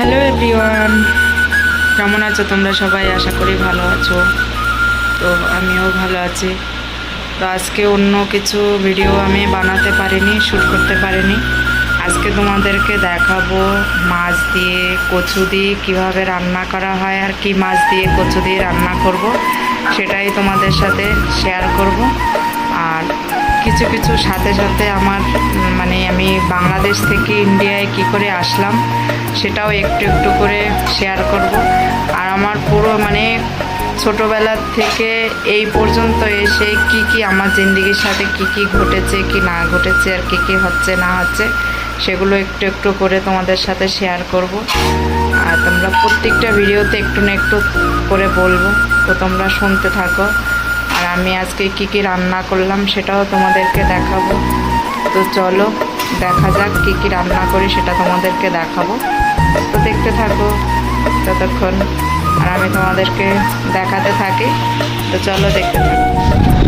Hello everyone, কেমন আছো তোমরা সবাই? আশা করি ভালো আছো। তো আমিও ভালো আছি। তো আজকে অন্য কিছু ভিডিও আমি বানাতে পারিনি শ্যুট করতে পারিনি। আজকে তোমাদেরকে দেখাবো মাছ দিয়ে কচু দিয়ে কীভাবে রান্না করা হয় আর কি মাছ দিয়ে কচু দিয়ে রান্না করব। সেটাই তোমাদের সাথে শেয়ার করব। আর কিছু কিছু সাথে সাথে আমার মানে আমি বাংলাদেশ থেকে ইন্ডিয়ায় কি করে আসলাম সেটাও একটু একটু করে শেয়ার করব। আর আমার পুরো মানে ছোটোবেলার থেকে এই পর্যন্ত এসে কি কি আমার জিন্দগির সাথে কি কি ঘটেছে, কি না ঘটেছে, আর কি কি হচ্ছে, না হচ্ছে, সেগুলো একটু একটু করে তোমাদের সাথে শেয়ার করব। আর তোমরা প্রত্যেকটা ভিডিওতে একটু না একটু করে বলব, তো তোমরা শুনতে থাকো। আর আমি আজকে কি কি রান্না করলাম সেটাও তোমাদেরকে দেখাবো। তো চলো দেখা যাক কি কি রান্না করি, সেটা তোমাদেরকে দেখাবো। তো দেখতে থাকো ততক্ষণ। আর আমি তোমাদেরকে দেখাতে থাকি। তো চলো দেখতে থাকো।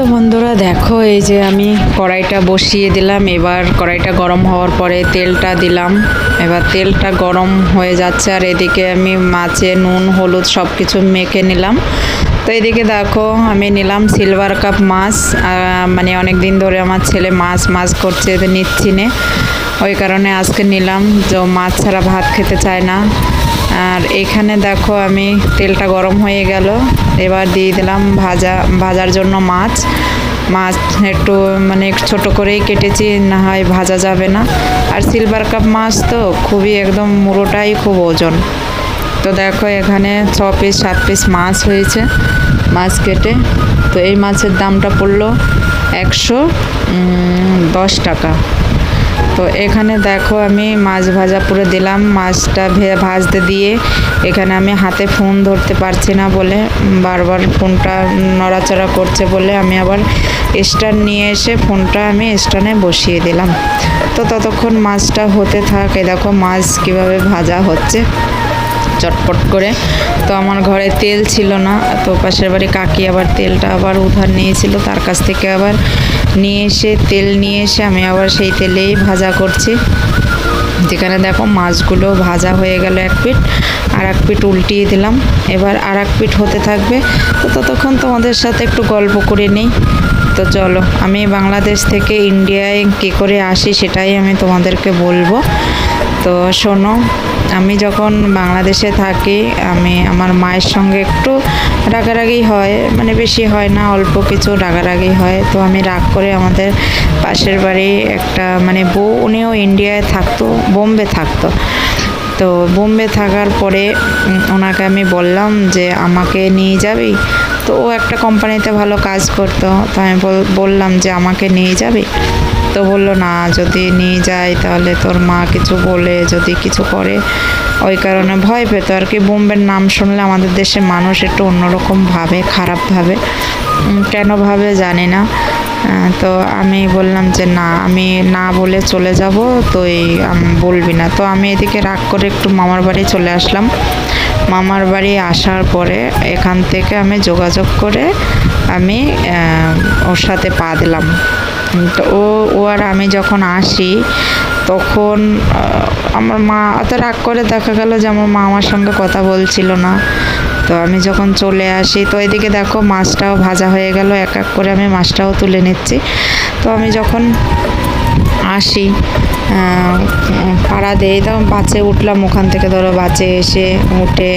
তো বন্ধুরা দেখো, এই যে আমি কড়াইটা বসিয়ে দিলাম। এবার কড়াইটা গরম হওয়ার পরে তেলটা দিলাম। এবার তেলটা গরম হয়ে যাচ্ছে আর এদিকে আমি মাছে নুন, হলুদ সব কিছু মেখে নিলাম। তো এদিকে দেখো, আমি নিলাম সিলভার কাপ মাছ। মানে অনেক দিন ধরে আমার ছেলে মাছ মাছ করছে নিচ্ছি নে। ওই কারণে আজকে নিলাম। যে মাছ ছাড়া ভাত খেতে চায় না। আর এখানে দেখো আমি তেলটা গরম হয়ে গেল। এবার দিয়ে দিলাম ভাজা, ভাজার জন্য মাছ। মাছ একটু মানে ছোট করেই কেটেছি, না হয় ভাজা যাবে না। আর সিলভার কাপ মাছ তো খুবই একদম মুড়োটাই খুব ওজন। তো দেখো এখানে ছ পিস সাত পিস মাছ হয়েছে, মাছ কেটে। তো এই মাছের দামটা পড়ল একশো দশ টাকা। তো এখানে দেখো আমি মাছ ভাজা পুরো দিলাম। মাছটা ভাজতে দিয়ে এখানে আমি হাতে ফোন ধরতে পারছি না বলে, বারবার ফোনটা নড়াচড়া করছে বলে আমি আবার স্ট্যান্ড নিয়ে এসে ফোনটা আমি স্ট্যান্ডে বসিয়ে দিলাম। তো ততক্ষণ মাছটা হতে থাকে দেখো মাছ কীভাবে ভাজা হচ্ছে। চটপট করে। তো আমার ঘরে তেল ছিল না, তো পাশের বাড়ি কাকি আবার তেলটা আবার উধার নিয়েছিল, তার কাছ থেকে আবার নিয়ে এসে তেল নিয়ে এসে আমি আবার সেই তেলেই ভাজা করছি। যেখানে দেখো মাছগুলো ভাজা হয়ে গেল এক পিঠ, আর এক পিঠ উল্টিয়ে দিলাম। এবার আর এক পিঠ হতে থাকবে। তো ততক্ষণ তোমাদের সাথে একটু গল্প করে নিই। তো চলো, আমি বাংলাদেশ থেকে ইন্ডিয়ায় কী করে আসি সেটাই আমি তোমাদেরকে বলব। তো শোনো, আমি যখন বাংলাদেশে থাকি, আমি আমার মায়ের সঙ্গে একটু রাগারাগি হয় মানে বেশি হয় না, অল্প কিছু রাগারাগি হয়। তো আমি রাগ করে আমাদের পাশের বাড়ি একটা মানে বউ, উনিও ইন্ডিয়ায় থাকতো, বোম্বে থাকতো। তো বোম্বে থাকার পরে ওনাকে আমি বললাম যে, আমাকে নিয়ে যাবি? তো ও একটা কোম্পানিতে ভালো কাজ করতো। তো আমি বললাম যে, আমাকে নিয়ে যাবি? তো বলল, না, যদি নিয়ে যায় তাহলে তোর মা কিছু বলে, যদি কিছু করে। ওই কারণে ভয় পেত। আর কি, বোম্বের নাম শুনলে আমাদের দেশে মানুষ একটু অন্যরকম ভাবে, খারাপ ভাবে। কেন ভাবে জানি না। তো আমি বললাম যে না, আমি না বলে চলে যাব, তো এই বলবি না। তো আমি এদিকে রাগ করে একটু মামার বাড়ি চলে আসলাম। মামার বাড়ি আসার পরে এখান থেকে আমি যোগাযোগ করে আমি ওর সাথে পা দিলাম। তো ও ও আর আমি যখন আসি, তখন আমার মা অত রাগ করে দেখা গেল যে আমার মা আমার সঙ্গে কথা বলছিল না। তো আমি যখন চলে আসি, তো এদিকে দেখো মাছটাও ভাজা হয়ে গেল, এক এক করে আমি মাছটাও তুলে নিচ্ছি। তো আমি যখন আসি পাড়া দিয়ে তখন বাসে উঠলাম, ওখান থেকে ধরো বাসে এসে উঠে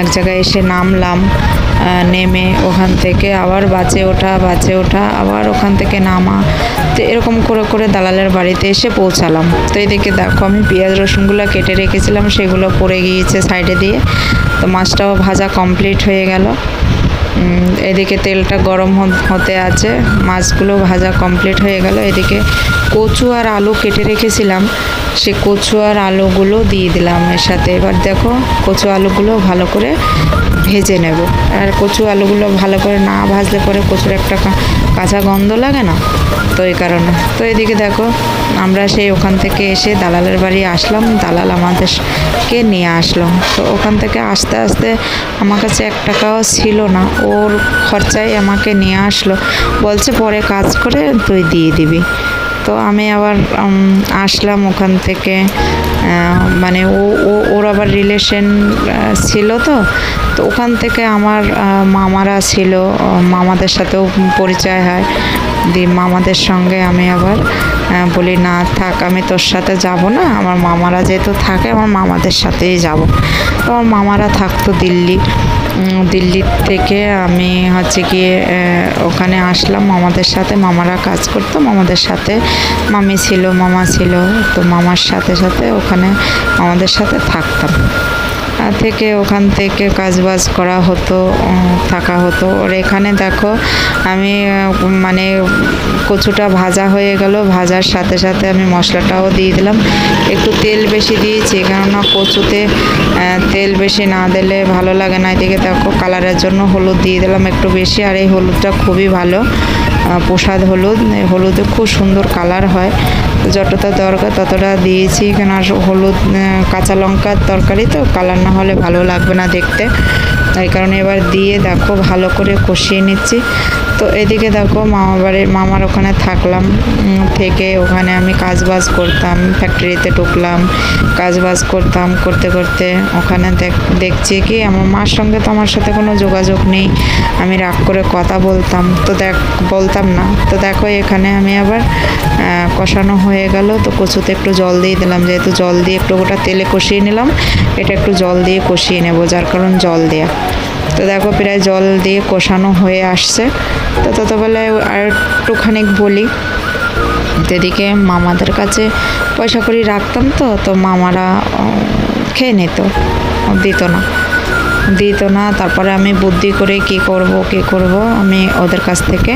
এক জায়গায় এসে নামলাম নেমে ওখান থেকে আবার বাসে ওঠা বাসে ওঠা, আবার ওখান থেকে নামা। তো এরকম করে করে দালালের বাড়িতে এসে পৌঁছালাম। তো এদিকে দেখো, আমি পেঁয়াজ রসুনগুলো কেটে রেখেছিলাম, সেগুলো পড়ে গিয়েছে সাইডে দিয়ে। তো মাছটাও ভাজা কমপ্লিট হয়ে গেল। এদিকে তেলটা গরম হতে আছে। মাছগুলো ভাজা কমপ্লিট হয়ে গেল। এদিকে কচু আর আলু কেটে রেখেছিলাম। সে কচু আর আলুগুলো দিয়ে দিলাম এর সাথে। এবার দেখো কচু আলুগুলো ভালো করে ভেজে নেব। আর কচু আলুগুলো ভালো করে না ভাজলে পরে কচুর একটা কাঁচা গন্ধ লাগে না? তো এই কারণে। তো এদিকে দেখো, আমরা সেই ওখান থেকে এসে দালালের বাড়ি আসলাম। দালাল আমাদেরকে নিয়ে আসলো। তো ওখান থেকে আস্তে আস্তে আমার কাছে এক টাকাও ছিল না। ওর খরচায় আমাকে নিয়ে আসলো। বলছে, পরে কাজ করে তুই দিয়ে দিবি। তো আমি আবার আসলাম ওখান থেকে মানে ও ও, ওর আবার রিলেশন ছিল তো। তো ওখান থেকে আমার মামারা ছিল মামাদের সাথেও পরিচয় হয়। দি, মামাদের সঙ্গে আমি আবার বলি, না, থাক, আমি তোর সাথে যাব না। আমার মামারা যেহেতু থাকে, আমার মামাদের সাথেই যাব। তো আমার মামারা থাকতো দিল্লি। দিল্লি থেকে আমি হচ্ছে গিয়ে ওখানে আসলাম। মামাদের সাথে মামারা কাজ করতো। মামাদের সাথে মামি ছিল, মামা ছিল। তো মামার সাথে সাথে ওখানে মামাদের সাথে থাকতাম। থেকে, ওখান থেকে কাজ বাজ করা হতো থাকা হতো। আর এখানে দেখো, আমি মানে কচুটা ভাজা হয়ে গেল। ভাজার সাথে সাথে আমি মশলাটাও দিয়ে দিলাম। একটু তেল বেশি দিয়েছি, কেননা কচুতে তেল বেশি না দিলে ভালো লাগে না। এদিকে দেখো, কালারের জন্য হলুদ দিয়ে দিলাম একটু বেশি, আর এই হলুদটা খুবই ভালো। প্রসাদ হলুদ। হলুদ খুব সুন্দর কালার হয়। যতটা দরকার ততটা দিয়েছি। কেন হলুদ কাঁচা লঙ্কার তরকারি তো, কালার না হলে ভালো লাগবে না দেখতে। তাই কারণে এবার দিয়ে দেখো ভালো করে কষিয়ে নিচ্ছি। তো এদিকে দেখো মামা বাড়ির, মামার ওখানে থাকলাম। থেকে ওখানে আমি কাজ বাজ করতাম ফ্যাক্টরিতে ঢুকলাম কাজ বাজ করতাম, করতে করতে ওখানে দেখ- দেখছি কি আমার মার সঙ্গে তো আমার সাথে কোনো যোগাযোগ নেই। আমি রাগ করে কথা বলতাম, তো দেখ, বলতাম না। তো দেখো এখানে আমি আবার কষানো হয়ে গেল। তো কচুতে একটু জল দিয়ে দিলাম, যেহেতু জল দিয়ে একটু গোটা তেলে কষিয়ে নিলাম, এটা একটু জল দিয়ে কষিয়ে নেব, যার কারণ জল দেয়া। তো দেখো প্রায় জল দিয়ে কষানো হয়ে আসছে। তো ততবেলায় আর একটুখানি বলি। এদিকে মামাদের কাছে পয়সা করি রাখতাম তো তো মামারা খেয়ে নিত, দিত না। দিত না, তারপরে আমি বুদ্ধি করে কি করব কি করব, আমি ওদের কাছ থেকে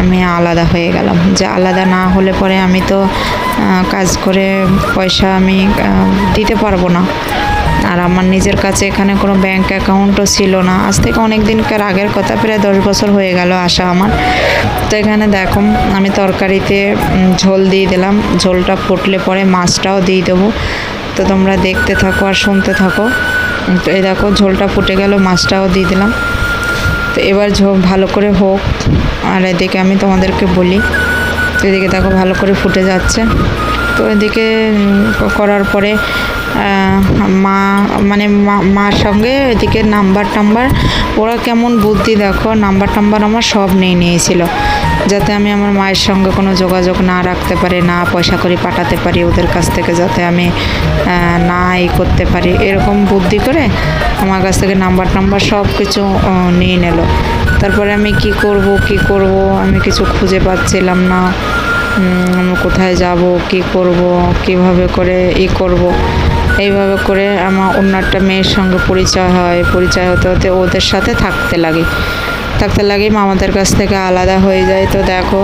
আমি আলাদা হয়ে গেলাম। যে আলাদা না হলে পরে আমি তো কাজ করে পয়সা আমি দিতে পারব না। আর আমার নিজের কাছে এখানে কোনো ব্যাংক অ্যাকাউন্টও ছিল না। আজ থেকে অনেক দিনকার আগের কথা, প্রায় দশ বছর হয়ে গেল আসা আমার। তো এখানে দেখো, আমি তরকারিতে ঝোল দিয়ে দিলাম। ঝোলটা ফুটলে পরে মাছটাও দিয়ে দেবো। তো তোমরা দেখতে থাকো আর শুনতে থাকো। তো এই দেখো, ঝোলটা ফুটে গেল, মাছটাও দিয়ে দিলাম। তো এবার ঝোল ভালো করে হোক। আর এদিকে আমি তোমাদেরকে বলি তো এদিকে দেখো ভালো করে ফুটে যাচ্ছে। তো এদিকে করার পরে মা মানে মার সঙ্গে এদিকে নাম্বার টাম্বার। ওরা কেমন বুদ্ধি দেখো নাম্বার টাম্বার আমার সব নিয়ে নিয়েছিল। যাতে আমি আমার মায়ের সঙ্গে কোনো যোগাযোগ না রাখতে পারি, না পয়সা করে পাঠাতে পারি ওদের কাছ থেকে, যাতে আমি না ই করতে পারি। এরকম বুদ্ধি করে আমার কাছ থেকে নাম্বার টাম্বার সব কিছু নিয়ে নিল। তারপরে আমি কি করব কি করব? আমি কিছু খুঁজে পাচ্ছিলাম না। আমি কোথায় যাব, কি করব, কীভাবে করে ই করব? এইভাবে করে আমার অন্য একটা মেয়ের সঙ্গে পরিচয় হয়। পরিচয় হতে হতে ওদের সাথে থাকতে লাগে। থাকতে লাগে মামাদের কাছ থেকে আলাদা হয়ে যায়। তো দেখো